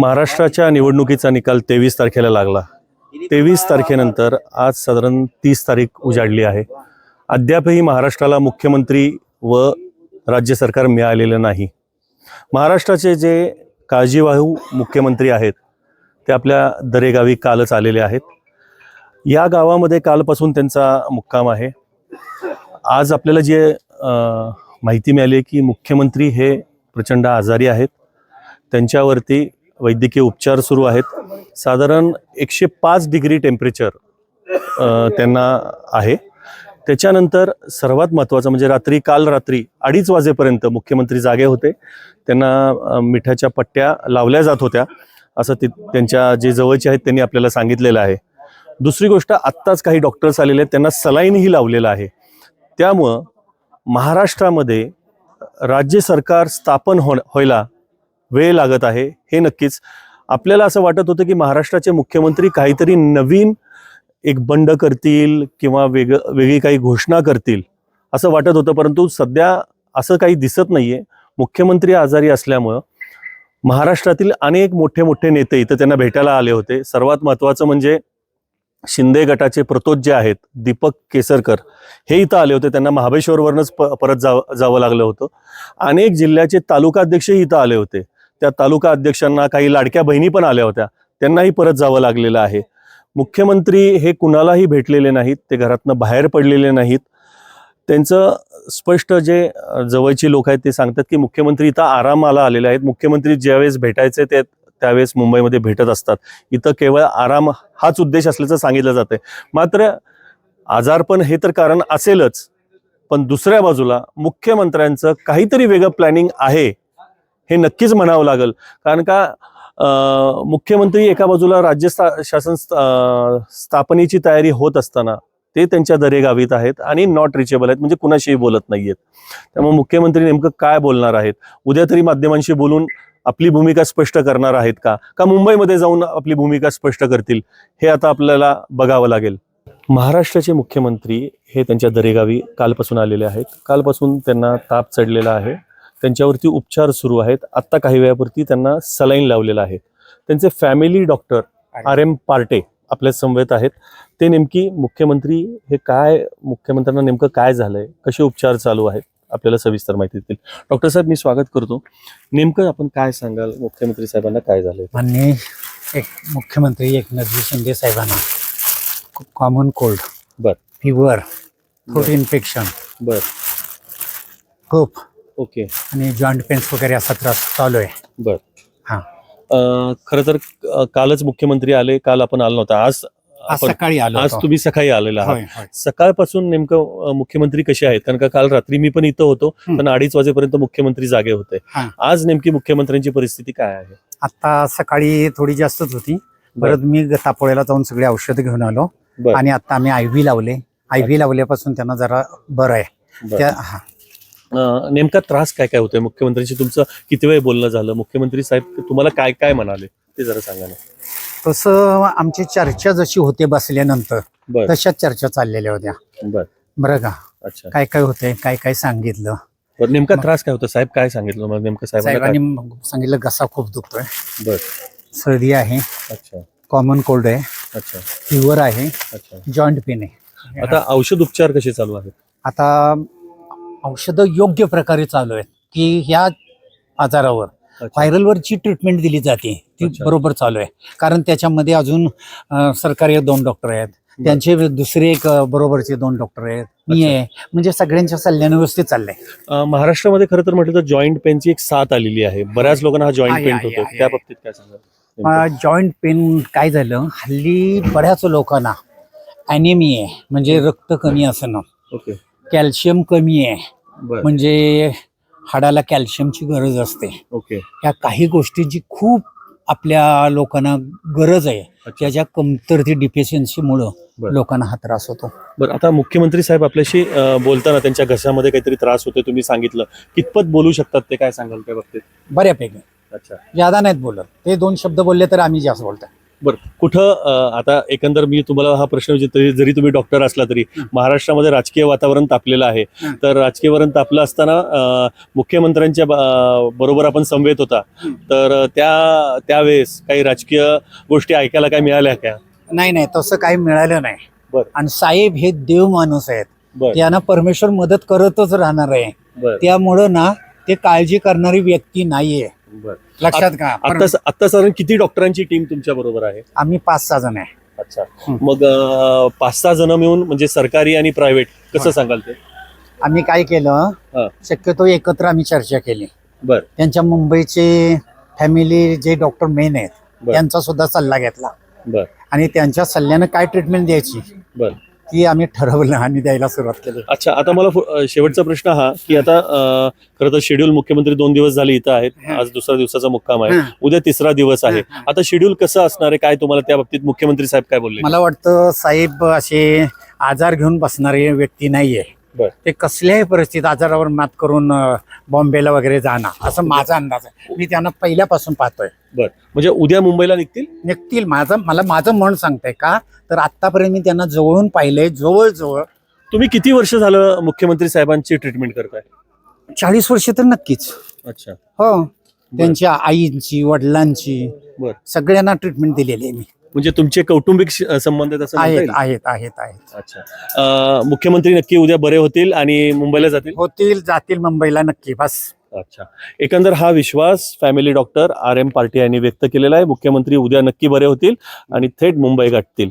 महाराष्ट्राच्या निवडणुकीचा निकाल तेवीस तारखेला लागला. तेवीस तारखेनंतर आज साधारण तीस तारीख उजाडली आहे. अद्यापही महाराष्ट्राला मुख्यमंत्री व राज्य सरकार मिळालेलं नाही. महाराष्ट्राचे जे काळजीवाहू मुख्यमंत्री आहेत ते आपल्या दरेगावी कालच आलेले आहेत. या गावामध्ये कालपासून त्यांचा मुक्काम आहे. आज आपल्याला जे माहिती मिळाली की मुख्यमंत्री हे प्रचंड आजारी आहेत. त्यांच्यावरती वैद्यकीय उपचार सुरू आहेत. साधारण एकशे पाच डिग्री टेम्परेचर त्यांना आहे. त्याच्यानंतर सर्वात महत्त्वाचं म्हणजे रात्री काल रात्री अडीच वाजेपर्यंत मुख्यमंत्री जागे होते. त्यांना मिठाच्या पट्ट्या लावल्या जात होत्या. असं ते त्यांच्या जे जवळचे आहेत त्यांनी आपल्याला सांगितलेलं आहे. दुसरी गोष्ट आत्ताच काही डॉक्टर्स आलेले आहेत त्यांना सलाईनही लावलेलं आहे. त्यामुळं महाराष्ट्रामध्ये राज्य सरकार स्थापन हो व्हायला वेळ लागत आहे. हे नक्कीच. आपल्याला असं वाटत होतं की महाराष्ट्राचे मुख्यमंत्री काहीतरी नवीन एक बंड करतील किंवा वेग वेगळी काही घोषणा करतील असं वाटत होतं. परंतु सध्या असं काही दिसत नाहीये. मुख्यमंत्री आजारी असल्यामुळं महाराष्ट्रातील अनेक मोठे मोठे नेते इथं त्यांना भेटायला आले होते. सर्वात महत्त्वाचं म्हणजे शिंदे गटाचे प्रतोद जे आहेत दीपक केसरकर हे इथं आले होते. त्यांना महाबळेश्वरवरूनच प परत जावं जावं लागलं होतं. अनेक जिल्ह्याचे तालुकाध्यक्षही इथं आले होते. त्या तालुका अध्यक्षांना काही लाडक्या बहिणी पण आल्या होत्या. त्यांनाही परत जावं लागलेलं आहे. मुख्यमंत्री हे कुणालाही भेटलेले नाहीत. ते घरातनं बाहेर पडलेले नाहीत. त्यांचं स्पष्ट जे जवळची लोक आहेत ते सांगतात की मुख्यमंत्री इथं आरामाला आलेले आहेत. मुख्यमंत्री ज्यावेळेस भेटायचे ते त्यावेळेस मुंबईमध्ये भेटत असतात. इथं केवळ आराम हाच उद्देश असल्याचं सांगितलं जातं मात्र आजारपण हे तर कारण असेलच. पण दुसऱ्या बाजूला मुख्यमंत्र्यांचं काहीतरी वेगळं प्लॅनिंग आहे. हे नक्कीच म्हणावं लागेल. कारण का मुख्यमंत्री एका बाजूला राज्य स्था- शासन स्त- स्थापनेची तयारी होत असताना ते त्यांच्या दरेगावीत आहेत आणि नॉट रिचेबल आहेत म्हणजे कुणाशीही बोलत नाहीयेत. त्यामुळे मुख्यमंत्री नेमकं काय बोलणार आहेत? उद्या तरी माध्यमांशी बोलून आपली भूमिका स्पष्ट करणार आहेत का? का मुंबईमध्ये जाऊन आपली भूमिका स्पष्ट करतील? हे आता आपल्याला बघावं लागेल. महाराष्ट्राचे मुख्यमंत्री हे त्यांच्या दरेगावी कालपासून आलेले आहेत. कालपासून त्यांना ताप चढलेला आहे. त्यांच्यावरती उपचार सुरू आहेत. आत्ता काही वेळापुरती त्यांना सलाईन लावलेला आहे. त्यांचे family doctor R M Parte आपल्या समवेत आहेत. ते नेमकी मुख्यमंत्री हे काय मुख्यमंत्र्यांना नेमकं काय झालंय कसे उपचार चालू आहेत आपल्याला सविस्तर माहिती देतील. डॉक्टर साहेब मी स्वागत करतो. नेमकं आपण काय सांगाल? मुख्यमंत्री साहेबांना काय झालंय? माननीय एक मुख्यमंत्री एकनाथजी शिंदे साहेबांना. कॉमन कोल्ड बर. फिवर थ्रोट इन्फेक्शन बर. खूप ओके आणि जॉईंट पेन्स वगैरे असा त्रास चालू आहे बर हा. अं, खरं तर अं, कालच मुख्यमंत्री आले काल आपण आलो नव्हता आज आज आपण सकाळी आलो आज होतो. तुम्ही सकाळी आलेला आहात होय, होय. सकाळपासून नेमकं अं, मुख्यमंत्री कसे आहेत कारण का काल रात्री मी पण इथं होतो हं. पण अडीच वाजेपर्यंत मुख्यमंत्री जागे होते हा. आज नेमकी मुख्यमंत्र्यांची परिस्थिती काय आहे आता सकाळी थोडी जास्तच होती परत मी तापोळ्याला जाऊन सगळे औषधं घेऊन आलो बर. आणि आता आम्ही आय व्ही लावले आय व्ही लावल्यापासून त्यांना जरा बरं आहे बरं. त्या हा. नेमका त्रास काय काय होतोय? मुख्यमंत्र्यांशी तुमचं किती वेळ बोलणं झालं? मुख्यमंत्री साहेब तुम्हाला काय काय म्हणाले? ते जरा सांगा ना. तसं आमची चर्चा जशी होते बसल्यानंतर बर. तशाच चर्चा चाललेल्या होत्या. बर. बरं का? अच्छा. काय काय होते काय काय सांगितलं? बरं नेमका त्रास काय होता? साहेब काय सांगितलं मग नेमकं साहेबांना साहेबांनी काय? मग सांगितलं घसा खूप दुखतोय. बर. सर्दी आहे. अच्छा. कॉमन कोल्ड आहे. अच्छा. फिवर आहे. अच्छा. जॉईंट पेन आहे. आता औषध उपचार कसे चालू आहेत? आता औषधं योग्य प्रकारे चालू आहेत की ह्या आजारावर. व्हायरलवरची ट्रीटमेंट दिली जाते. ती. बरोबर चालू आहे. कारण त्याच्यामध्ये अजून सरकारी दोन डॉक्टर आहेत. त्यांचे दुसरे एक बरोबरचे दोन डॉक्टर आहेत. मी. आहे. म्हणजे सगळ्यांच्या सल्ल्याने व्यवस्थित चाललंय. महाराष्ट्रामध्ये खरं तर म्हटलं तर जॉईंट पेनची एक साथ आलेली आहे. बऱ्याच लोकांना हा जॉईंट पेन होतो. त्या. बाबतीत काय सांगाल? जॉईंट पेन काय झालं? हल्ली बऱ्याच लोकांना ॲनेमी आहे. म्हणजे रक्त कमी असणं. ओके. कॅल्शियम कमी आहे. बर. म्हणजे हाडाला कॅल्शियमची गरज असते. ओके. या काही गोष्टींची खूप आपल्या लोकांना गरज आहे. त्याच्या कमतरती डिफिशियन्सीमुळं बरं. लोकांना हा त्रास होतो. बरं आता मुख्यमंत्री साहेब आपल्याशी अं, बोलताना त्यांच्या घशामध्ये काहीतरी त्रास होते तुम्ही सांगितलं. कितपत बोलू शकतात ते काय सांगाल त्या बाबतीत? बऱ्यापैकी. अच्छा. ज्यादा नाहीत बोलत. ते दोन शब्द बोलले तर आम्ही जास्त बोलतो बरं कुठं आता एकंदर मी तुम्हाला हा प्रश्न विचारतो जरी तुम्ही डॉक्टर असला तरी. महाराष्ट्रामध्ये राजकीय वातावरण तापलेलं आहे. तर राजकीय वातावरण तापलं असताना मुख्यमंत्र्यांच्या बरोबर आपण समवेत होता. तर त्या त्यावेळेस काही राजकीय गोष्टी ऐकायला काय मिळाल्या का नाही नाही तसं काही मिळालं नाही बरं. आणि साहेब हे देव माणूस आहेत त्यांना परमेश्वर मदत करतच राहणार आहे त्यामुळं ना ते काळजी करणारी व्यक्ती नाहीये लक्षात का आता आता साधारण किती डॉक्टरांची टीम तुमच्या बरोबर आहे? आम्ही पाच सहा जण आहे. अच्छा. हं. मग पाच सहा जण मिळून म्हणजे सरकारी आणि प्रायव्हेट कसं सांगाल ते? आम्ही काय केलं हा. शक्यतो एकत्र आम्ही चर्चा केली. बर. त्यांच्या मुंबईचे फॅमिली जे डॉक्टर मेन आहेत. त्यांचा सुद्धा सल्ला घेतला. बर. आणि त्यांच्या सल्ल्यानं काय ट्रीटमेंट द्यायची बर. ती आम्ही ठरवलं आणि द्यायला सुरुवात केली अच्छा आता मला शेवटचा प्रश्न हा की आता खरं तर शेड्यूल मुख्यमंत्री दोन दिवस झाले इथं आहेत. आज दुसरा दिवसाचा मुक्काम आहे. उद्या तिसरा दिवस आहे. आता शेड्यूल कसं असणार आहे काय तुम्हाला त्या बाबतीत मुख्यमंत्री साहेब काय बोलले मला वाटतं साहेब असे आजार घेऊन बसणारे व्यक्ती नाहीये. ते कसल्याही परिस्थितीत आजारावर मात करून बॉम्बेला वगैरे जाणार असं माझा अंदाज आहे. मी त्यांना पहिल्यापासून पाहतोय. बर. म्हणजे उद्या मुंबईला निघतील? निघतील. माझं मला माझं मन सांगतंय का? तर आतापर्यंत मी त्यांना जवळून पाहिलंय जवळ जवळ तुम्ही किती वर्ष झालं मुख्यमंत्री साहेबांची ट्रीटमेंट करताय? चाळीस वर्ष तर नक्कीच. अच्छा. हो. त्यांच्या आईंची वडिलांची बर. सगळ्यांना ट्रीटमेंट दिलेली आहे मी. म्हणजे तुमचे कौटुंबिक संबंध आहेत म्हणता आहेत येईल? आहेत आहेत आहेत. अच्छा. अं, मुख्यमंत्री नक्की उद्या बरे होतील आणि मुंबईला जातील? होतील जातील मुंबईला नक्की बस. अच्छा. एकंदर हा विश्वास family doctor R M Parte यांनी व्यक्त केलेला आहे. मुख्यमंत्री उद्या नक्की बरे होतील आणि थेट मुंबई गाठतील.